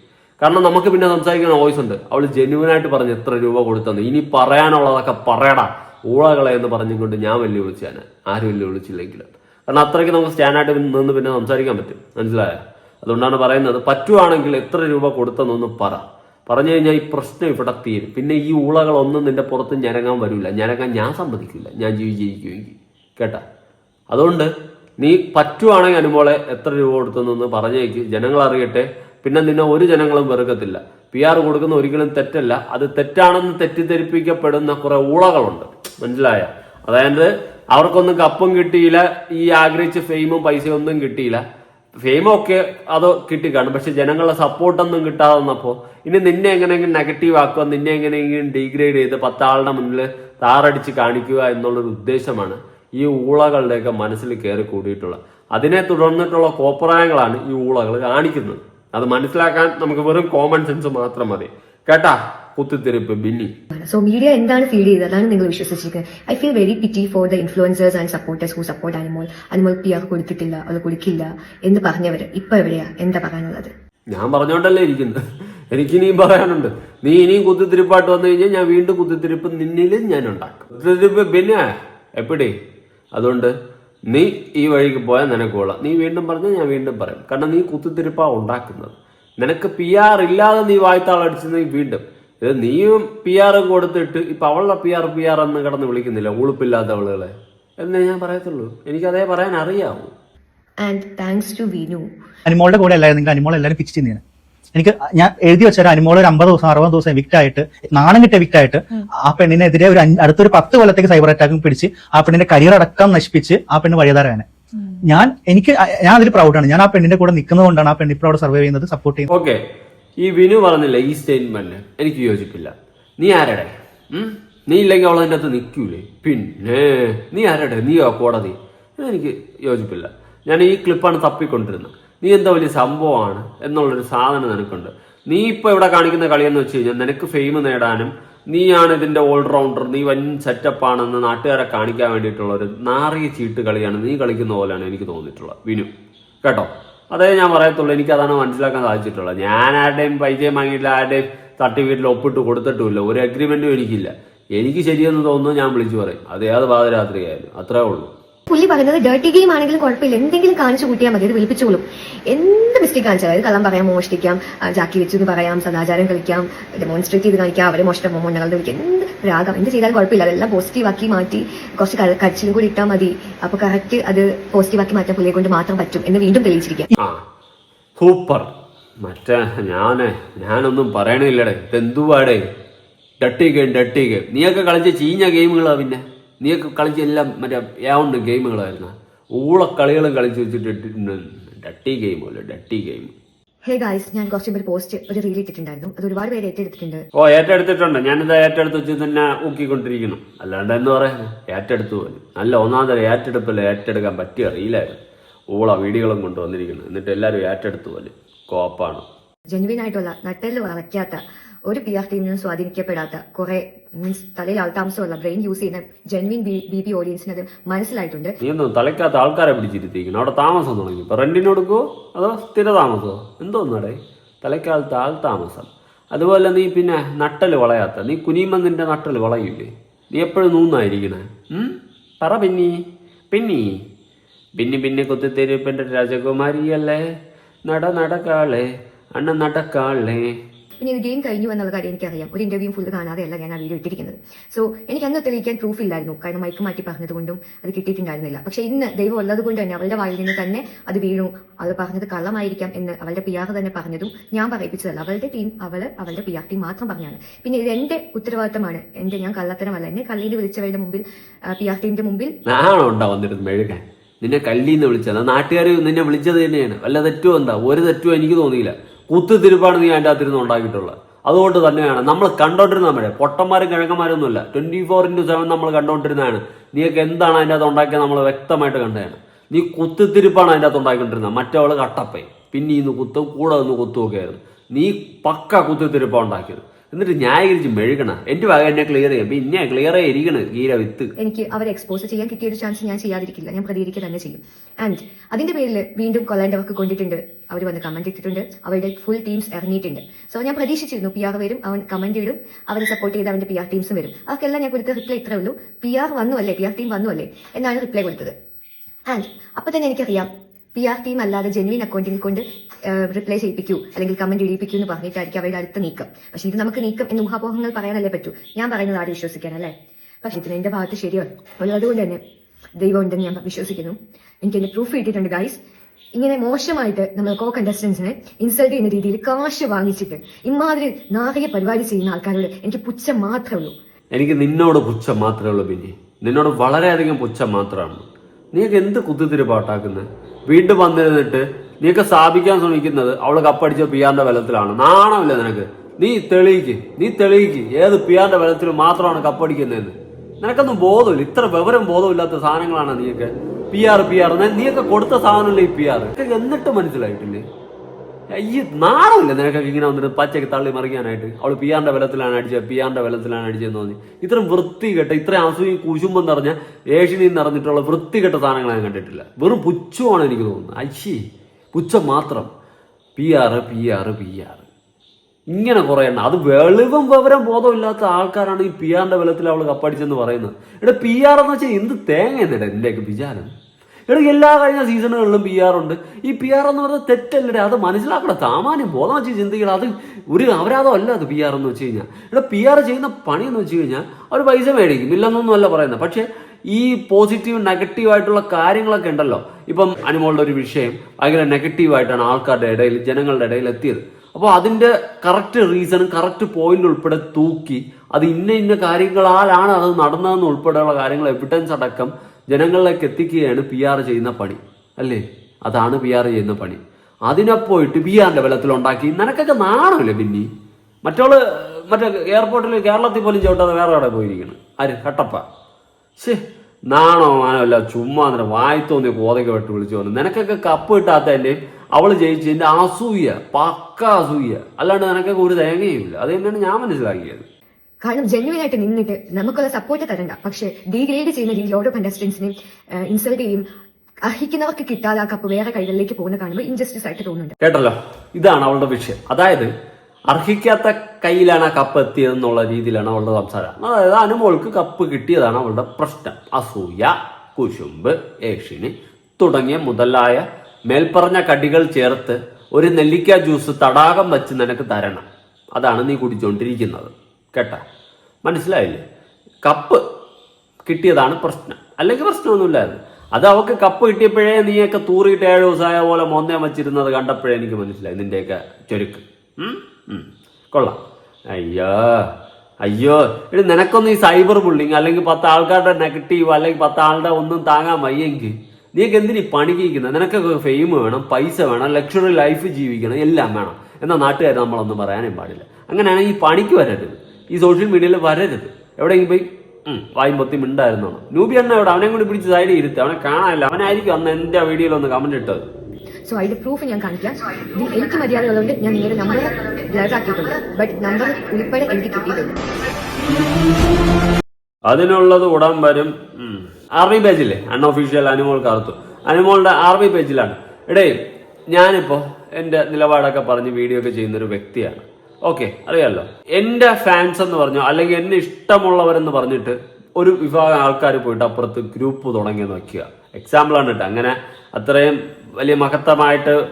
കാരണം നമുക്ക് പിന്നെ സംസാരിക്കുന്ന വോയിസ് ഉണ്ട്. അവൾ ജെന്യുവനായിട്ട് പറഞ്ഞ് എത്ര രൂപ കൊടുത്തെന്ന്. ഇനി പറയാനുള്ളതൊക്കെ പറയടാ. ഊളകളെ എന്ന് പറഞ്ഞുകൊണ്ട് ഞാൻ വലിയ വിളിച്ചാണ്. ആരും വെല്ലുവിളിച്ചില്ലെങ്കിലും കാരണം അത്രയ്ക്ക് നമുക്ക് സ്റ്റാൻഡായിട്ട് നിന്ന് പിന്നെ സംസാരിക്കാൻ പറ്റും. മനസ്സിലായോ? അതുകൊണ്ടാണ് പറയുന്നത് പറ്റുവാണെങ്കിൽ എത്ര രൂപ കൊടുത്തെന്നൊന്ന് പറ. പറഞ്ഞു കഴിഞ്ഞാൽ ഈ പ്രശ്നം ഇവിടെ തീരും. പിന്നെ ഈ ഊളകളൊന്നും നിന്റെ പുറത്ത് ഞരങ്ങാൻ വരില്ല ഞരങ്ങാൻ ഞാൻ സമ്മതിക്കില്ല. ഞാൻ ജീവിച്ചിരിക്കുമെങ്കിൽ കേട്ടാ? അതുകൊണ്ട് നീ പറ്റുവാണെങ്കിൽ അനുമോളെ എത്ര രൂപ കൊടുത്തെന്നൊന്ന് പറഞ്ഞേക്ക്. ജനങ്ങൾ അറിയട്ടെ. പിന്നെ നിന്നെ ഒരു ജനങ്ങളും വെറുക്കത്തില്ല. പി ആർ കൊടുക്കുന്ന ഒരിക്കലും തെറ്റല്ല. അത് തെറ്റാണെന്ന് തെറ്റിദ്ധരിപ്പിക്കപ്പെടുന്ന കുറെ ഊളകളുണ്ട്. മനസ്സിലായ? അതായത് അവർക്കൊന്നും കപ്പും കിട്ടിയില്ല. ഈ ആഗ്രഹിച്ച ഫെയിമും പൈസയും ഒന്നും കിട്ടിയില്ല. ഫെയിമൊക്കെ അത് കിട്ടിക്കാണും. പക്ഷെ ജനങ്ങളുടെ സപ്പോർട്ടൊന്നും കിട്ടാതെ വന്നപ്പോൾ ഇനി നിന്നെ എങ്ങനെയെങ്കിലും നെഗറ്റീവ് ആക്കുക നിന്നെ എങ്ങനെയെങ്കിലും ഡീഗ്രേഡ് ചെയ്ത് പത്താളുടെ മുന്നിൽ താറടിച്ച് കാണിക്കുക എന്നുള്ളൊരു ഉദ്ദേശമാണ്. ഈ ഊളകളുടെയൊക്കെ മനസ്സിൽ കയറി കൂടിയിട്ടുള്ള അതിനെ തുടർന്നിട്ടുള്ള കോപ്രായങ്ങളാണ് ഈ ഊളകൾ കാണിക്കുന്നത്. അത് മനസ്സിലാക്കാൻ നമുക്ക് വെറും കോമൺ സെൻസ് മാത്രം മതി. കേട്ടാ? കുത്തിത്തിരിപ്പ് ബിന്നി. സോ മീഡിയ എന്താണ് ഫീഡ് ചെയ്തത്? അതാണ് നിങ്ങൾ വിശ്വസിച്ചിരിക്കുന്നത് I feel very pity for the influencers and supporters who support Animol Animol P R കൊടുത്തിട്ടില്ല അത് കൊടുക്കില്ല എന്ന് പറഞ്ഞവർ ഇപ്പൊ എവിടെയാ? എന്താ പറയാനുള്ളത്? ഞാൻ പറഞ്ഞോണ്ടല്ലേ ഇരിക്കുന്നത്. എനിക്ക് ഇനിയും പറയാനുണ്ട്. നീ ഇനിയും കുത്തിത്തിരിപ്പായിട്ട് വന്നു കഴിഞ്ഞാൽ ഞാൻ വീണ്ടും കുത്തിത്തിരിപ്പ് നിന്നിലും ഞാൻ ഉണ്ടാക്കും. കുത്തിത്തിരിപ്പ് പിന്നെ എപ്പിടി? അതുകൊണ്ട് നീ ഈ വഴിക്ക് പോയാൽ നിനക്കോളാം നീ വീണ്ടും പറഞ്ഞാൽ ഞാൻ വീണ്ടും പറയും. കാരണം നീ കുത്തിത്തിരിപ്പാ ഉണ്ടാക്കുന്നത്. നിനക്ക് പി ആർ ഇല്ലാതെ നീ വായ്ത്താളടിച്ച് നീ വീണ്ടും. ഇത് നീയും പി ആർ കൊടുത്തിട്ട് ഇപ്പൊ അവളുടെ പി ആർ പി ആർ എന്ന് കിടന്ന് വിളിക്കുന്നില്ല? ഉളുപ്പില്ലാത്തവളുകളെ എന്നേ ഞാൻ പറയത്തുള്ളൂ. എനിക്കതേ പറയാൻ അറിയാവൂ. ആൻഡ് താങ്ക്സ് ടു വിനു അനിമോളുടെ കൂടെ അല്ലായിരുന്നെങ്കിൽ അനുമോൾ എല്ലാവരും പിച്ച് ചെയ്യുന്നതാണ് എനിക്ക് ഞാൻ എഴുതി വെച്ച ഒരു അനിമോൾ ഒരു അമ്പത് ദിവസം അറുപത് ദിവസം വിക്റ്റ് ആയിട്ട് നാണം കിട്ടിയ വിക്റ്റ് ആയിട്ട് ആ പെണ്ണിനെതിരെ ഒരു അടുത്തൊരു പത്ത് കൊല്ലത്തേക്ക് സൈബർ അറ്റാക്കും പിടിച്ച് ആ പെണ്ണിന്റെ കരിയർ അടക്കം നശിപ്പിച്ച് ആ പെണ്ണ് വഴിതാരാണ് ഞാൻ എനിക്ക് ഞാൻ അതിൽ പ്രൗഡാണ്. ഞാൻ ആ പെണ്ണിന്റെ കൂടെ നിൽക്കുന്നത് കൊണ്ടാണ് ആ പെണ്ണ് ഇപ്പോൾ അവിടെ സർവൈവ് ചെയ്യുന്നത് സപ്പോർട്ട് ചെയ്യുന്നത്. ഓക്കെ. ഈ വിനു പറഞ്ഞില്ല ഈ സ്റ്റേറ്റ്മെന്റ് എനിക്ക് യോജിപ്പില്ല. നീ ആരടെ? നീ ഇല്ലെങ്കിൽ അവൾ അതിന്റെ അകത്ത് നിൽക്കൂലേ? പിന്നെ നീ ആരടെ? നീയോ കോടതി? എനിക്ക് യോജിപ്പില്ല. ഞാൻ ഈ ക്ലിപ്പാണ് തപ്പിക്കൊണ്ടിരുന്നത്. നീ എന്താ വലിയ സംഭവമാണ് എന്നുള്ളൊരു സാധനം നിനക്കുണ്ട്. നീ ഇപ്പൊ ഇവിടെ കാണിക്കുന്ന കളിയെന്ന് വെച്ച് കഴിഞ്ഞാൽ നിനക്ക് ഫെയിം നേടാനും നീയാണ് ഇതിന്റെ ഓൾറൗണ്ടർ നീ വൻ സെറ്റപ്പ് ആണെന്ന് നാട്ടുകാരെ കാണിക്കാൻ വേണ്ടിയിട്ടുള്ള ഒരു നാറിയ ചീട്ട് കളിയാണ് നീ കളിക്കുന്ന പോലെയാണ് എനിക്ക് തോന്നിയിട്ടുള്ളത്. വിനു കേട്ടോ? അതേ ഞാൻ പറയത്തുള്ളൂ എനിക്ക് അതാണ് മനസ്സിലാക്കാൻ സാധിച്ചിട്ടുള്ളത്. ഞാൻ ആരുടെയും പൈസയും വാങ്ങിയിട്ടില്ല ആരുടെയും സർട്ടിഫിക്കറ്റിൽ ഒപ്പിട്ട് കൊടുത്തിട്ടുമില്ല ഒരു അഗ്രിമെന്റും എനിക്കില്ല. എനിക്ക് ശരിയെന്ന് തോന്നുന്നു ഞാൻ വിളിച്ചു പറയും. അത് ഏത് പാതിരാത്രി ആയാലും അത്രേ ഉള്ളൂ. പുള്ളി പറയുന്നത് ഡേർട്ടി ഗെയിം ആണെങ്കിലും കുഴപ്പമില്ല. എന്തെങ്കിലും കാണിച്ചു കൂട്ടിയാൽ മതി. അത് വിളിപ്പിച്ചോളും. എന്ത് മിസ്റ്റേക്ക് കാണിച്ചാൽ അതായത് കള്ളം പറയാം മോഷ്ടിക്കാം ജാക്കി വെച്ചു എന്ന് പറയാം സദാചാരം കളിക്കാം ഡെമോൺസ്ട്രേറ്റ് ചെയ്ത് കാണിക്കാം അവരെ മോഷ്ടം മൊണ്ണകളുടെ വിളിക്കാം എന്ത് രാഗം എന്ത് ചെയ്താലും കുഴപ്പമില്ല. അതെല്ലാം പോസിറ്റീവാക്കി മാറ്റി കുറച്ച് കരച്ചിലും കൂടി ഇട്ടാൽ മതി. അപ്പൊ കറക്റ്റ് അത് പോസിറ്റീവാക്കി മാറ്റാൻ പുള്ളിയെ കൊണ്ട് മാത്രം പറ്റും എന്ന് വീണ്ടും തെളിയിച്ചിരിക്കാം. സൂപ്പർ. മറ്റേ ഞാൻ ഞാനൊന്നും പറയണില്ലടേ ഇതെന്തുവാടേ? ഡട്ടി ഗെയിം ഡട്ടി ഗെയിം നീയൊക്കെ കളിച്ച ചീഞ്ഞ ഗെയിമുകളാ പിന്നെ. നീയൊക്കെ കളിച്ച എല്ലാം മറ്റേ യാവുണ്ട് ഗെയിമുകളായിരുന്നു. ഊളക്കളികളും കളിച്ച് വെച്ചിട്ട് ഡട്ടി ഗെയിമല്ലോ ഡട്ടി ഗെയിം ഹേ ഗായ്സ് ഞാൻ കുറച്ച് പേര് പോസ്റ്റ് ഒരു റീൽ ഇട്ടിട്ടുണ്ടായിരുന്നു. അത് ഒരുപാട് പേര് ഏറ്റെടുത്തിട്ടുണ്ട്. ഓ ഏറ്റെടുത്തിട്ടുണ്ട്. ഞാനിത് ഏറ്റെടുത്ത് വെച്ച് തന്നെ ഊക്കിക്കൊണ്ടിരിക്കണം അല്ലാണ്ട് എന്ന് പറയാൻ ഏറ്റെടുത്തു പോലും. ഒന്നാം ഒന്നാമത് ഏറ്റെടുപ്പല്ല ഏറ്റെടുക്കാൻ പറ്റിയ അറിയില്ലായിരുന്നു ഊള വീഡിയോകളും കൊണ്ടുവന്നിരിക്കുന്നു. എന്നിട്ട് എല്ലാവരും ഏറ്റെടുത്തു പോലും. കോപ്പാണ്. ജെനുവിൻ ആയിട്ടുള്ള നട്ടെല്ല് വളയ്ക്കാത്ത ഒരു പി ആർ ടീമിനും സ്വാധീനിക്കപ്പെടാത്ത കുറെ മീൻസ് തലയിൽ ആൾതാമസമുള്ള ബ്രെയിൻ യൂസ് ചെയ്യുന്ന ജെൻവിൻ ബി പി ഓഡിയൻസിന് അത് മനസ്സിലായിട്ടുണ്ട്. തലയ്ക്കാത്ത ആൾക്കാരെ പിടിച്ചിരുത്തിയിരിക്കണം അവിടെ താമസം തുടങ്ങി. ഇപ്പൊ റെന്റിന് കൊടുക്കുവോ? അതോ സ്ഥിര താമസമോ? എന്തോന്നടേ? തലയ്ക്കാലത്ത് ആൾ താമസം. അതുപോലെ നീ പിന്നെ നട്ടൽ വളയാത്ത. നീ കുനിയുമ്പം നിന്റെ നട്ടൽ വളയില്ലേ നീ എപ്പോഴും നൂന്നായിരിക്കണേ. പറ പിന്നി പിന്നി പിന്നെ പിന്നെ കുത്തിത്തിരിപ്പിന്റെ രാജകുമാരിയല്ലേ? നട നടക്കാളെ. അണ്ണ നടക്കാളേ. പിന്നെ ഇത് ഗെയിം കഴിഞ്ഞു എന്നുള്ള കാര്യം എനിക്കറിയാം. ഒരു ഇന്റർവ്യൂ ഫുൾ കാണാതെയല്ല ഞാൻ ആ വീഡിയോ ഇട്ടിരിക്കുന്നത്. സോ എനിക്ക് അന്ന് തെളിയിക്കാൻ പ്രൂഫ് ഇല്ലായിരുന്നു. കാരണം മൈക്ക് മാറ്റി പറഞ്ഞതുകൊണ്ടും അത് കിട്ടിയിട്ടുണ്ടായിരുന്നില്ല. പക്ഷെ ഇന്ന് ദൈവം ഉള്ളത് കൊണ്ട് തന്നെ അവളുടെ വായിൽ നിന്ന് തന്നെ അത് വീണു. അവൾ പറഞ്ഞത് കള്ളമായിരിക്കാം എന്ന് അവളുടെ പി ആർ തന്നെ പറഞ്ഞതും ഞാൻ പറയിപ്പിച്ചതല്ല. അവളുടെ ടീം അവൾ അവളുടെ പി ആർ ടീം മാത്രം പറഞ്ഞാണ്. പിന്നെ ഇത് എന്റെ ഉത്തരവാദിത്തമാണ്. എന്റെ ഞാൻ കള്ളത്തരമല്ല. എന്നെ കള്ളിയിൽ വിളിച്ചവരുടെ മുമ്പിൽ പി ആർ ടീമിന്റെ മുമ്പിൽ നിന്നെ കല്ലിന്ന് വിളിച്ചത്. നാട്ടുകാർ നിന്നെ വിളിച്ചത് തന്നെയാണ്. വല്ല തെറ്റും എന്താ ഒരു തെറ്റോ എനിക്ക് തോന്നിയില്ല. കുത്തു തിരുപ്പാണ് നീ അതിന്റെ അകത്തിരുന്ന് ഉണ്ടാക്കിയിട്ടുള്ളത്. അതുകൊണ്ട് തന്നെയാണ് നമ്മൾ കണ്ടോണ്ടിരുന്ന നമ്മളെ പൊട്ടന്മാരും കിഴക്കന്മാരൊന്നുമില്ല ട്വന്റി ഫോർ ഇന്റു സെവൻ നമ്മൾ കണ്ടോണ്ടിരുന്നതാണ്. നീയൊക്കെ എന്താണ് അതിന്റെ അകത്ത് ഉണ്ടാക്കിയത് നമ്മൾ വ്യക്തമായിട്ട് കണ്ടതാണ്. നീ കുത്തിത്തിരിപ്പാണ് അതിന്റെ അകത്ത് ഉണ്ടാക്കിക്കൊണ്ടിരുന്നത്. മറ്റവൾ കട്ടപ്പേ. പിന്നെ ഇന്ന് കുത്തും കൂടെ നിന്ന് കുത്തുമൊക്കെ ആയിരുന്നു. നീ പക്ക കുത്തിത്തിരിപ്പാണ് ഉണ്ടാക്കിയത്. എന്നിട്ട് ന്യായീകരിച്ച് മെഴുകണ. എന്റെ ഭാഗം എന്നെ ക്ലിയർ ചെയ്യാം. പിന്നെ ക്ലിയർ ആയിരിക്കണം ഗീര വിത്ത്. എനിക്ക് അവരെ എക്സ്പോസ് ചെയ്യാൻ കിട്ടിയ ഒരു ചാൻസ് ഞാൻ ചെയ്യാതിരിക്കില്ല. ഞാൻ പ്രതികരിക്കുക തന്നെ ചെയ്യും. ആൻഡ് അതിന്റെ പേരിൽ വീണ്ടും കൊല്ലാണ്ടവർക്ക് കൊണ്ടിട്ടുണ്ട്. അവർ വന്ന് കമന്റ് ഇട്ടിട്ടുണ്ട്. അവരുടെ ഫുൾ ടീംസ് ഇറങ്ങിയിട്ടുണ്ട്. സോ ഞാൻ പ്രതീക്ഷിച്ചിരുന്നു പി ആർ വരും അവൻ കമന്റ് ഇടും. അവരെ സപ്പോർട്ട് ചെയ്ത് അവന്റെ പി ആർ ടീംസും വരും. അവർക്കെല്ലാം ഞാൻ കൊടുത്ത റിപ്ലൈ ഇത്രേ ഉള്ളൂ. പി ആർ വന്നു അല്ലേ? പി ആർ ടീം വന്നു അല്ലേ? എന്നാണ് റിപ്ലൈ കൊടുത്തത്. ആൻഡ് അപ്പൊ തന്നെ എനിക്കറിയാം പി ആർ ടീം അല്ലാതെ ജെന്വിൻ അക്കൗണ്ടിൽ കൊണ്ട് റിപ്ലൈ ചെയ്യിപ്പിക്കൂ. അല്ലെങ്കിൽ കമന്റ് ഇടിയിപ്പിക്കൂ എന്ന് പറഞ്ഞിട്ടായിരിക്കും അവരുടെ അടുത്ത നീക്കം. പക്ഷേ ഇത് നമുക്ക് നീക്കം എന്ന് ഊഹാപോഹങ്ങൾ പറയാനല്ലേ പറ്റൂ. ഞാൻ പറയുന്നത് ആരും വിശ്വസിക്കാൻ അല്ലേ പക്ഷേ ഇതിന് എന്റെ ഭാഗത്ത് ശരിയാണ്. ഉള്ളതുകൊണ്ട് തന്നെ ദൈവം ഉണ്ടെന്ന് ഞാൻ വിശ്വസിക്കുന്നു. എനിക്ക് എന്റെ പ്രൂഫ് കിട്ടിയിട്ടുണ്ട് ഗൈസ് ഇങ്ങനെ മോശമായിട്ട് നമ്മൾ കോ കണ്ടസ്റ്റൻസിനെ ഇൻസൾട്ട് ചെയ്യുന്ന രീതിയിൽ കാശ് വാങ്ങിച്ചിട്ട് ഇമാതിരി നാറിയ പരിപാടി ചെയ്യുന്ന ആൾക്കാരോട് എനിക്ക് പുച്ഛം മാത്രമേ ഉള്ളൂ. എനിക്ക് നിന്നോട് പുച്ഛം മാത്രമേ ഉള്ളൂ ബിന്നി. നിന്നോട് വളരെയധികം പുച്ഛം മാത്രമാണ്. നീ എന്ത് കുത്തിത്തിരിപ്പാട്ടാക്കുന്നത് വീണ്ടും വന്നിരുന്നിട്ട് നീയൊക്കെ സ്ഥാപിക്കാൻ ശ്രമിക്കുന്നത് അവൾ കപ്പടിച്ച പിയാറിന്റെ ബലത്തിലാണ്. നാണമില്ല നിനക്ക്. നീ തെളിയിക്ക്. നീ തെളിയിക്ക്. ഏത് പിയാറിന്റെ ബലത്തിൽ മാത്രമാണ് കപ്പടിക്കുന്നതെന്ന്. നിനക്കൊന്നും ബോധമില്ല. ഇത്ര വിവരം ബോധമില്ലാത്ത സാധനങ്ങളാണ് നീയൊക്കെ പി ആർ പി ആർ നീയൊക്കെ കൊടുത്ത സാധനമല്ലേ ഈ പി ആർ എന്നിട്ട് മനസ്സിലായിട്ടില്ലേ? ഈ നാണമില്ല നിനക്കൊക്കെ ഇങ്ങനെ വന്നിട്ട് പച്ചയ്ക്ക് തള്ളി മറിക്കാനായിട്ട്. അവൾ പിയാറിന്റെ ബലത്തിലാണ് അടിച്ചത് പിയാറിന്റെ ബലത്തിലാണ് അടിച്ചതെന്ന് തോന്നി ഇത്രയും വൃത്തികെട്ട ഇത്രയും അസൂയും കുശുമ്പം നിറഞ്ഞ ഏഷ്യനിൽ നിറഞ്ഞിട്ടുള്ള വൃത്തികെട്ട സാധനങ്ങൾ ഞാൻ കണ്ടിട്ടില്ല. വെറും പുച്ഛമാണ് എനിക്ക് തോന്നുന്നത്. അശി പുച്ഛം മാത്രം. P R P R P R ഇങ്ങനെ കുറെ എണ്ണം. അത് വെളിവും വിവരം ബോധമില്ലാത്ത ആൾക്കാരാണ് ഈ പി ആറിന്റെ അവൾ കപ്പടിച്ചെന്ന് പറയുന്നത്. ഇവിടെ പി ആർ എന്ന് വെച്ചാൽ എന്ത് തേങ്ങ എന്നിട്ട് എന്റെയൊക്കെ വിചാരം? ഇവിടെ എല്ലാ കഴിഞ്ഞ സീസണുകളിലും പി ആർ ഉണ്ട്. ഈ പി ആർ എന്ന് പറയുന്നത് തെറ്റല്ലേ അത് മനസ്സിലാക്കണം സാമാന്യം ബോധം വെച്ച് ചിന്തിക്കണം അത് ഒരു അപരാധം അല്ല അത് പി ആർ എന്ന് വെച്ച് കഴിഞ്ഞാൽ. ഇവിടെ പി ആർ ചെയ്യുന്ന പണി എന്ന് വെച്ച് കഴിഞ്ഞാൽ അവർ പൈസ മേടിക്കും ഇല്ലെന്നൊന്നും അല്ല പറയുന്നത്. പക്ഷേ ഈ പോസിറ്റീവ് നെഗറ്റീവ് ആയിട്ടുള്ള കാര്യങ്ങളൊക്കെ ഉണ്ടല്ലോ. ഇപ്പം അനുമോളുടെ ഒരു വിഷയം ഭയങ്കര നെഗറ്റീവ് ആയിട്ടാണ് ആൾക്കാരുടെ ഇടയിൽ ജനങ്ങളുടെ ഇടയിൽ എത്തിയത്. അപ്പോൾ അതിന്റെ കറക്റ്റ് റീസണും കറക്റ്റ് പോയിന്റ് ഉൾപ്പെടെ തൂക്കി അത് ഇന്ന ഇന്ന കാര്യങ്ങളാലാണ് അത് നടന്നതെന്ന് ഉൾപ്പെടെയുള്ള കാര്യങ്ങൾ എവിഡൻസ് അടക്കം ജനങ്ങളിലേക്ക് എത്തിക്കുകയാണ് പി ആർ ചെയ്യുന്ന പണി. അല്ലേ? അതാണ് പി ആർ ചെയ്യുന്ന പണി. അതിനെ പോയിട്ട് പി ആറിന്റെ ബലത്തിൽ ഉണ്ടാക്കി നിനക്കൊക്കെ നാണമില്ലേ പിന്നെ മറ്റോൾ മറ്റേ എയർപോർട്ടിൽ കേരളത്തിൽ പോലും ചവിട്ടാതെ വേറെ അവിടെ പോയിരിക്കണം? ആര്? കട്ടപ്പ. ശേ നാണോ മാനോ അല്ല ചുമ്മാ അങ്ങനെ വായി തോന്നിയ കോതയ്ക്ക് വിട്ട് വിളിച്ചു വന്നു നിനക്കൊക്കെ കപ്പ് കിട്ടാത്തതിന്റെയും അവൾ ജയിച്ചതിന്റെ അസൂയ പക്ക അസൂയ. അല്ലാണ്ട് നിനക്കൊക്കെ ഒരു തേങ്ങയുമില്ല അത് തന്നെയാണ് ഞാൻ മനസ്സിലാക്കിയത്? കാരണം ജെന്യുവൻ ആയിട്ട് നിന്നിട്ട് നമുക്കുള്ള സപ്പോർട്ട് തരണ്ട. പക്ഷെ ഡീഗ്രേഡ് ചെയ്യുന്ന രീതിയിൽ ഓരോ കണ്ടസ്റ്റൻസിനെ ഇൻസൾട്ട് ചെയ്യും അർഹിക്കുന്നവർക്ക് കിട്ടാതെ ആ കപ്പ് വേറെ കൈകളിലേക്ക് പോകുന്ന കാണുമ്പോൾ ഇൻജസ്റ്റിസ് ആയിട്ട് തോന്നുന്നുണ്ട്. കേട്ടല്ലോ? ഇതാണ് അവളുടെ വിഷയം. അതായത് അർഹിക്കാത്ത കയ്യിലാണ് ആ കപ്പ് എത്തിയതെന്നുള്ള രീതിയിലാണ് അവളുടെ സംസാരം. അതായത് അനുമോൾക്ക് കപ്പ് കിട്ടിയതാണ് അവളുടെ പ്രശ്നം. അസൂയ കുശുമ്പ് ഏഷ്യന് തുടങ്ങിയ മുതലായ മേൽപ്പറഞ്ഞ കടികൾ ചേർത്ത് ഒരു നെല്ലിക്ക ജ്യൂസ് തടാകം വെച്ച് നിനക്ക് തരണം. അതാണ് നീ കുടിച്ചുകൊണ്ടിരിക്കുന്നത് കേട്ട. മനസ്സിലായില്ലേ? കപ്പ് കിട്ടിയതാണ് പ്രശ്നം. അല്ലെങ്കിൽ പ്രശ്നമൊന്നുമില്ലായിരുന്നു. അത് അവൾക്ക് കപ്പ് കിട്ടിയപ്പോഴേ നീയൊക്കെ തൂറിയിട്ട് ഏഴ് ദിവസമായ പോലെ മൊന്നേ വച്ചിരുന്നത് കണ്ടപ്പോഴേ എനിക്ക് മനസ്സിലായി. നിന്റെയൊക്കെ ചുരുക്ക്. കൊള്ളാം. അയ്യോ. അയ്യോ. ഇത് നിനക്കൊന്നും ഈ സൈബർ ബുള്ളിങ് അല്ലെങ്കിൽ പത്ത് ആൾക്കാരുടെ നെഗറ്റീവ് അല്ലെങ്കിൽ പത്ത് ആളുടെ ഒന്നും താങ്ങാൻ വയ്യെങ്കിൽ നീക്ക് എന്തിനീ പണിക്കുന്നത് നിനക്കൊക്കെ ഫെയിം വേണം പൈസ വേണം ലക്ഷറി ലൈഫ് ജീവിക്കണം എല്ലാം വേണം. എന്നാൽ നാട്ടുകാർ നമ്മളൊന്നും പറയാനും പാടില്ല. അങ്ങനെയാണെങ്കിൽ ഈ പണിക്ക് വരരുത്. ഈ സോഷ്യൽ മീഡിയയിൽ വരരുത്. എവിടെയെങ്കിലും പോയി വായും പൊത്തി മിണ്ടായിരുന്നോ. നൂബി അണ്ണ എവിടെ? അവനെ കൂടി പിടിച്ച് സൈഡിൽ ഇരുത്തി. അവനെ കാണാനില്ല. അവനായിരിക്കും അന്ന് എന്റെ വീഡിയോയിൽ ഒന്ന് കമന്റ് ഇട്ടത്. സോ അതിന്റെ പ്രൂഫ് ഞാൻ കാണിക്കാം. ഇതിൽ എനിക്ക് മര്യാദ ഉള്ളതുകൊണ്ട് ഞാൻ നിങ്ങളുടെ നമ്പർ ബ്ലർ ആക്കിയിട്ടുണ്ട് ബട്ട് നമ്പർ ഉൾപ്പെടെ എനിക്ക് കിട്ടിയിട്ടുണ്ട്. അതിനുള്ളത് ഉടൻ വരും. ആർമി പേജില്ലേ അൺഒഫീഷ്യൽ അനിമോൾ കറുത്തു അനിമോളുടെ ആർമി പേജിലാണ് എടേ ഞാനിപ്പോ എന്റെ നിലപാടൊക്കെ പറഞ്ഞ് വീഡിയോ ഒക്കെ ചെയ്യുന്ന ഒരു വ്യക്തിയാണ്. ഓക്കെ അറിയാലോ. എന്റെ ഫാൻസ് എന്ന് പറഞ്ഞു അല്ലെങ്കിൽ എന്നെ ഇഷ്ടമുള്ളവരെന്ന് പറഞ്ഞിട്ട് ഒരു വിഭാഗം ആൾക്കാർ പോയിട്ട് അപ്പുറത്ത് ഗ്രൂപ്പ് തുടങ്ങി വെക്കുക. എക്സാമ്പിൾ ആണ് കേട്ടോ. അങ്ങനെ അത്രയും വലിയ മഹത്തമായിട്ട്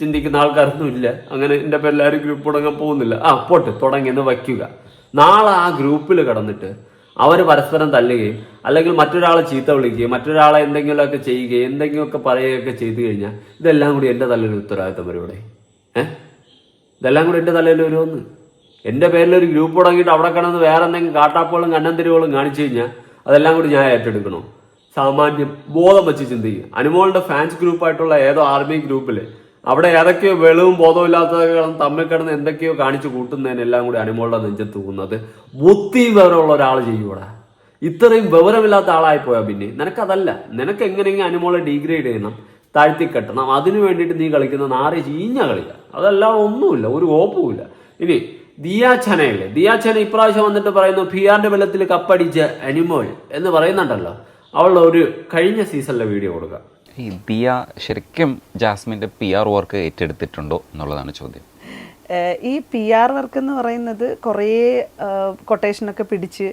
ചിന്തിക്കുന്ന ആൾക്കാരൊന്നും ഇല്ല. അങ്ങനെ എന്റെ പേരിൽ ആരും ഗ്രൂപ്പ് തുടങ്ങാൻ പോകുന്നില്ല. ആ പോട്ട് തുടങ്ങിയെന്ന് വയ്ക്കുക. നാളെ ആ ഗ്രൂപ്പിൽ കിടന്നിട്ട് അവർ പരസ്പരം തല്ലുകയും അല്ലെങ്കിൽ മറ്റൊരാളെ ചീത്ത വിളിക്കുകയും മറ്റൊരാളെ എന്തെങ്കിലുമൊക്കെ ചെയ്യുകയും എന്തെങ്കിലുമൊക്കെ പറയുകയൊക്കെ ചെയ്തു കഴിഞ്ഞാൽ ഇതെല്ലാം കൂടി എന്റെ തല്ലൊരു ഉത്തരവാദിത്തം വരും ഇവിടെ. ഏഹ് ഇതെല്ലാം കൂടെ എന്റെ തലയിൽ വരുമെന്ന്. എന്റെ പേരിൽ ഒരു ഗ്രൂപ്പ് തുടങ്ങിയിട്ട് അവിടെ കിടന്ന് വേറെ എന്തെങ്കിലും കാട്ടാപ്പുകളും കണ്ണന്തിരികളും കാണിച്ചു കഴിഞ്ഞാൽ അതെല്ലാം കൂടി ഞാൻ ഏറ്റെടുക്കണോ. സാമാന്യം ബോധം വെച്ച് ചിന്തിക്കുക. അനുമോളുടെ ഫാൻസ് ഗ്രൂപ്പായിട്ടുള്ള ഏതോ ആർമി ഗ്രൂപ്പിൽ അവിടെ ഏതൊക്കെയോ വെളിവും ഇല്ലാത്തതും തമ്മിൽ കിടന്ന് എന്തൊക്കെയോ കാണിച്ചു കൂട്ടുന്നതിനെല്ലാം കൂടി അനുമോളുടെ നെഞ്ചത്ത് തൂക്കുന്നത് ബുദ്ധി വിവരമുള്ള ഒരാൾ ചെയ്യൂടാ ഇത്രയും വിവരമില്ലാത്ത ആളായി പോയാൽ പിന്നെ. നിനക്കതല്ല. നിനക്ക് എങ്ങനെയെങ്കിലും അനുമോളെ ഡീഗ്രേഡ് ചെയ്യണം. താഴ്ത്തി കെട്ടണം അതിനു വേണ്ടിയിട്ട് നീ കളിക്കുന്ന നാറി ചീഞ്ഞ കളിയാ. അതെല്ലാം ഒന്നുമില്ല ഒരു കോപ്പുമില്ല. ഇനി ദിയാച്ചനയില്ലേ ദിയാച്ചന ഇപ്രാവശ്യം വന്നിട്ട് പറയുന്നു ഫിയാറിന്റെ വെള്ളത്തിൽ കപ്പടിച്ച അനിമോൾ എന്ന് പറയുന്നുണ്ടല്ലോ. അവളുടെ ഒരു കഴിഞ്ഞ സീസണിലെ വീഡിയോ കൊടുക്കുക ഈ ദിയ ശരിക്കും ജാസ്മിന്റെ പി ആർ വർക്ക് ഏറ്റെടുത്തിട്ടുണ്ടോ എന്നുള്ളതാണ് ചോദ്യം. ഈ പി ആർ വർക്ക് എന്ന് പറയുന്നത് കുറേ കൊട്ടേഷനൊക്കെ പിടിച്ച്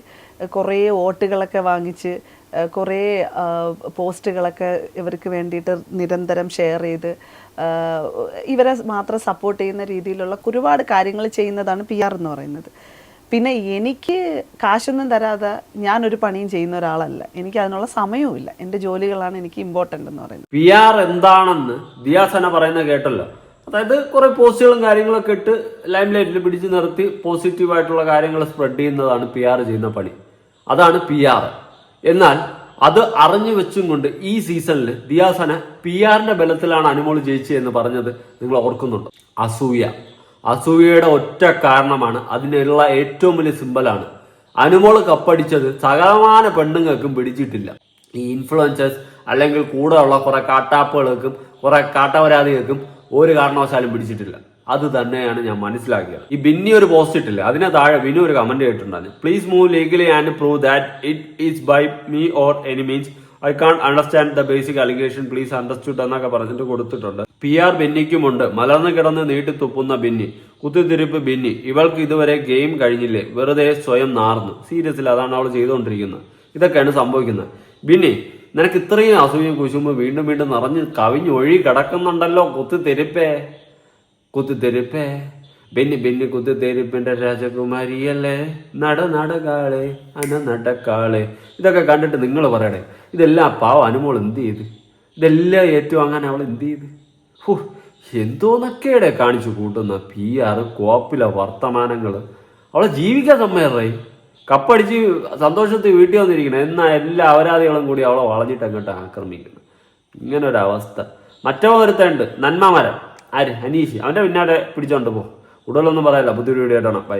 കുറേ വോട്ടുകളൊക്കെ വാങ്ങിച്ച് കുറേ പോസ്റ്റുകളൊക്കെ ഇവർക്ക് വേണ്ടിയിട്ട് നിരന്തരം ഷെയർ ചെയ്ത് ഇവരെ മാത്രം സപ്പോർട്ട് ചെയ്യുന്ന രീതിയിലുള്ള ഒരുപാട് കാര്യങ്ങൾ ചെയ്യുന്നതാണ് പി ആർ എന്ന് പറയുന്നത്. പിന്നെ എനിക്ക് കാശൊന്നും തരാതെ ഞാനൊരു പണിയും ചെയ്യുന്ന ഒരാളല്ല. എനിക്ക് അതിനുള്ള സമയവുമില്ല എന്റെ ജോലികളാണ് എനിക്ക് ഇമ്പോർട്ടന്റ് എന്ന് പറയുന്നത്. പി ആർ എന്താണെന്ന് ദിയാസന പറയുന്ന കേട്ടല്ലോ. അതായത് കുറെ പോസ്റ്റുകളും കാര്യങ്ങളൊക്കെ ഇട്ട് ലൈം ലൈറ്റിൽ പിടിച്ചു നിർത്തി പോസിറ്റീവായിട്ടുള്ള കാര്യങ്ങൾ സ്പ്രെഡ് ചെയ്യുന്നതാണ് പി ആർ ചെയ്യുന്ന പണി. അതാണ് പി ആർ. എന്നാൽ അത് അറിഞ്ഞു വെച്ചും കൊണ്ട് ഈ സീസണിൽ ദിയാസന പി ആറിന്റെ ബലത്തിലാണ് അനുമോൾ ജയിച്ചത് എന്ന് പറഞ്ഞത് നിങ്ങൾ ഓർക്കുന്നുണ്ട്? അസൂയ. അസൂയയുടെ ഒറ്റ കാരണമാണ് അതിനുള്ള ഏറ്റവും വലിയ സിമ്പലാണ് അനുമോൾ കപ്പടിച്ചത് സകലമാന പെണ്ണുങ്ങൾക്കും പിടിച്ചിട്ടില്ല. ഈ ഇൻഫ്ലുവൻസേഴ്സ് അല്ലെങ്കിൽ കൂടെയുള്ള കുറെ കാട്ടാപ്പുകൾക്കും കുറെ കാട്ടവരാതികൾക്കും ഒരു കാരണവശാലും പിടിച്ചിട്ടില്ല. അത് തന്നെയാണ് ഞാൻ മനസ്സിലാക്കിയത്. ഈ ബിന്നി ഒരു പോസ്റ്റ് ഇട്ടില്ല? അതിന് താഴെ വിനു ഒരു കമന്റ് ചെയ്തിട്ടുണ്ടായിരുന്നു please move legally and prove that it is by me or any means I can understand the basic allegation please understood എന്നൊക്കെ പറഞ്ഞിട്ട് കൊടുത്തിട്ടുണ്ട്. പി ആർ ബെന്നിക്കുമുണ്ട് മലർന്നു കിടന്ന് നീട്ടി തുപ്പുന്ന ബിന്നി. കുത്തിത്തിരിപ്പ് ബിന്നി. ഇവൾക്ക് ഇതുവരെ ഗെയിം കഴിഞ്ഞില്ലേ? വെറുതെ സ്വയം നാർന്നു. സീരിയസിൽ അതാണ് അവൾ ചെയ്തുകൊണ്ടിരിക്കുന്നത്. ഇതൊക്കെയാണ് സംഭവിക്കുന്നത്. ബിന്നി നിനക്ക് ഇത്രയും അസൂയം കുശുമ്പ് വീണ്ടും വീണ്ടും നിറഞ്ഞ് കവിഞ്ഞൊഴി കിടക്കുന്നുണ്ടല്ലോ കുത്തിത്തിരിപ്പേ. കുത്തിത്തിരിപ്പേ ബെന്നി ബെന്നി കുത്തിത്തിരിപ്പിന്റെ രാജകുമാരിയല്ലേ? നട നടകാളെ അന നടക്കാളെ. ഇതൊക്കെ കണ്ടിട്ട് നിങ്ങൾ പറയണേ ഇതെല്ലാം പാവം അനുമോൾ എന്ത് ചെയ്ത്? ഇതെല്ലാം ഏറ്റവും അങ്ങനെ അവൾ എന്ത് ചെയ്ത്? ഹു എന്തോന്നൊക്കെയുടെ കാണിച്ചു കൂട്ടുന്ന പി ആർ കോപ്പിലെ വർത്തമാനങ്ങൾ അവളെ ജീവിക്കാൻ സമ്മേറേ കപ്പടിച്ച് സന്തോഷത്തിൽ വീട്ടിൽ വന്നിരിക്കണം എന്നാൽ എല്ലാ അപരാധികളും കൂടി അവളെ വളഞ്ഞിട്ട് അങ്ങോട്ട് ആക്രമിക്കണം. ഇങ്ങനെ ഒരു മറ്റോ ഒരുത്തുണ്ട് നന്മ മരം ആര്? അനീഷ്. അവന്റെ പിന്നാലെ പിടിച്ചോണ്ട് പോ. കൂടുതലൊന്നും പറയല്ല. ബുദ്ധിമുട്ടിയായിട്ടാണ് ബൈ